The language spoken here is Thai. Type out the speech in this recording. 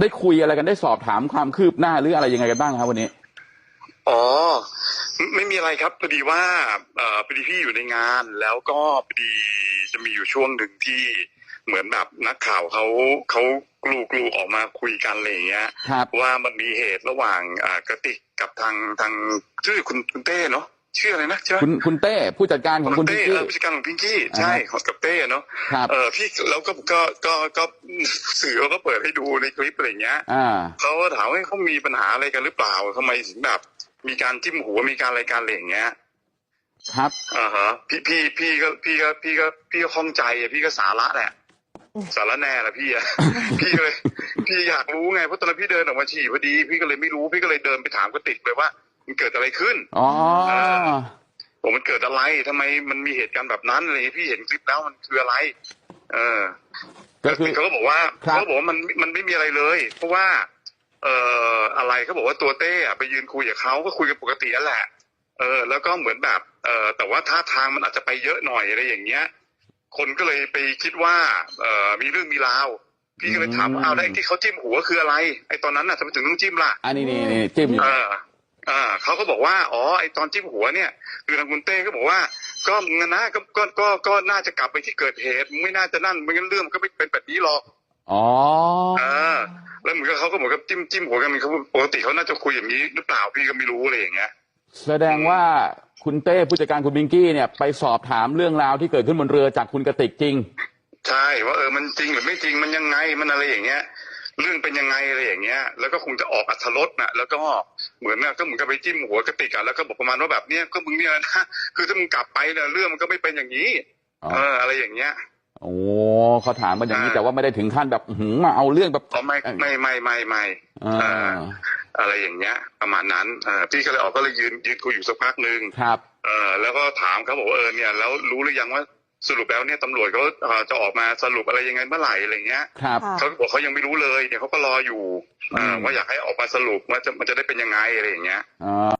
ได้คุยอะไรกันได้สอบถามความคืบหน้าหรืออะไรยังไงกันบ้างครับวันนี้อ๋อไม่ไม่มีอะไรครับพอดีว่าเอ่อพอดีพี่อยู่ในงาน แล้วก็พอดีจะมีอยู่ช่วงหนึ่งที่เหมือนแบบนักข่าวเขาเขากลูกลูออกมาคุยกันอะไรอย่างเงี้ยครับว่ามันมีเหตุระหว่างอ่ากระติกกับทางทางชื่อคุณคุณเต้เนาะ ชื่ออะไรนะใช่ไหมคุณคุณเต้ผู้จัดการของคุณพิงเต้กี้เออผู้จัดการของพิงกี้ใช่อ่าฮะของกับเต้เนาะครับเออพี่แล้วก็ก็ก็ก็สื่อเขาก็เปิดให้ดูในคลิปอะไรอย่างเงี้ยอ่าเขาก็ถามว่าเขามีปัญหาอะไรกันหรือเปล่าทำไมถึงแบบ มีการจิ้มหัวมีการอะไรกันอะไรอย่างเงี้ยครับอ่าฮะพี่พี่พี่ก็พี่ก็พี่ก็พี่ก็ข้องใจอะพี่ก็สาระแหละสาระแน่แหละพี่อะพี่เลย พี่อยากรู้ไงเพราะตอนนั้นพี่เดินออกมาฉี่พอดี พี่ก็เลยไม่รู้พี่ก็เลยเดินไปถามกระติกเลยว่า มันเกิดอะไรขึ้นอ๋อผมมันเกิดอะไรทำไมมันมีเหตุการณ์แบบนั้นอะไรอย่างเงี้ยพี่เห็นคลิปแล้วมันคืออะไร เออก็คือเขาก็บอกว่าครับเขาก็บอกว่ามันมันไม่มีอะไรเลย เพราะว่า เอ่ออะไรเขาบอกว่าตัวเต้อะไปยืนคุยกับเขาก็คุยกันปกตินั่นแหละ เออ แล้วก็เหมือนแบบ เออแต่ว่าท่าทางมันอาจจะไปเยอะหน่อยอะไรอย่างเงี้ย คนก็เลยไปคิดว่า เอ่อมีเรื่องมีราวพี่ก็เลยถามว่าอืมเอาได้ที่เขาจิ้มหัวคืออะไรไอ้ตอนนั้นน่ะทำไมถึงต้องจิ้มล่ะอันนี้นี่นี่จิ้มอยู่เอออ่าเขาก็บอกว่าอ๋อไอตอนจิ้มหัวเนี่ยคือทางคุณเต้ก็บอกว่า ก็งั้นนะก็ก็ก็ก็น่าจะกลับไปที่เกิดเหตุไม่น่าจะนั่นไม่งั้นเรื่องมันก็ไม่เป็นแบบนี้หรอกอ๋อเออแล้วเหมือนกับเขาก็เหมือนกับจิ้มจิ้มหัวกันเขาปกติเขาน่าจะคุยอย่างนี้หรือเปล่าพี่ก็ไม่รู้อะไรอย่างเงี้ยแสดงว่าคุณเต้ผู้จัดการคุณบิงกี้เนี่ยไปสอบถามเรื่องราวที่เกิดขึ้นบนเรือจากคุณกติกจริง ใช่ว่าเออมันจริงหรือไม่จริงมันยังไงมันอะไรอย่างเงี้ย เรื่องเป็นยังไงอะไรอย่างเงี้ย แล้วก็คงจะออกอัธรสน่ะแล้วก็ เหมือนน่ะก็เหมือนกับไปจิ้มหัวกระติกอะแล้วก็บอกประมาณว่าแบบเนี้ยก็มึงเนี่ยนะคือถ้ามึงกลับไปเนี่ยเรื่องมันก็ไม่เป็นอย่างนี้อ๋อเอออะไรอย่างเงี้ยโอ้เขาถามมาอย่างนี้อ่าแต่ว่าไม่ได้ถึงขั้นแบบหืมมาเอาเรื่องแบบอ๋อไม่ไม่ไม่ไม่ไม่อ่าเอออะไรอย่างเงี้ย ประมาณนั้นเออพี่ก็เลยออกก็เลยยืนยืนคุยอยู่สักพักหนึ่งครับ เออแล้วก็ถามเขาบอกว่าเออเนี่ยแล้วรู้หรือยังว่า สรุปแล้วเนี่ยตำรวจเขาเอ่อจะออกมาสรุปอะไรยังไงเมื่อไหร่อะไรเงี้ยครับค่ะเขาก็บอกเขายังไม่รู้เลยเดี๋ยวเขาก็รออยู่เอออืมว่าอยากให้ออกมาสรุปว่าจะมันจะได้เป็นยังไงอะไรอย่างเงี้ยอ่า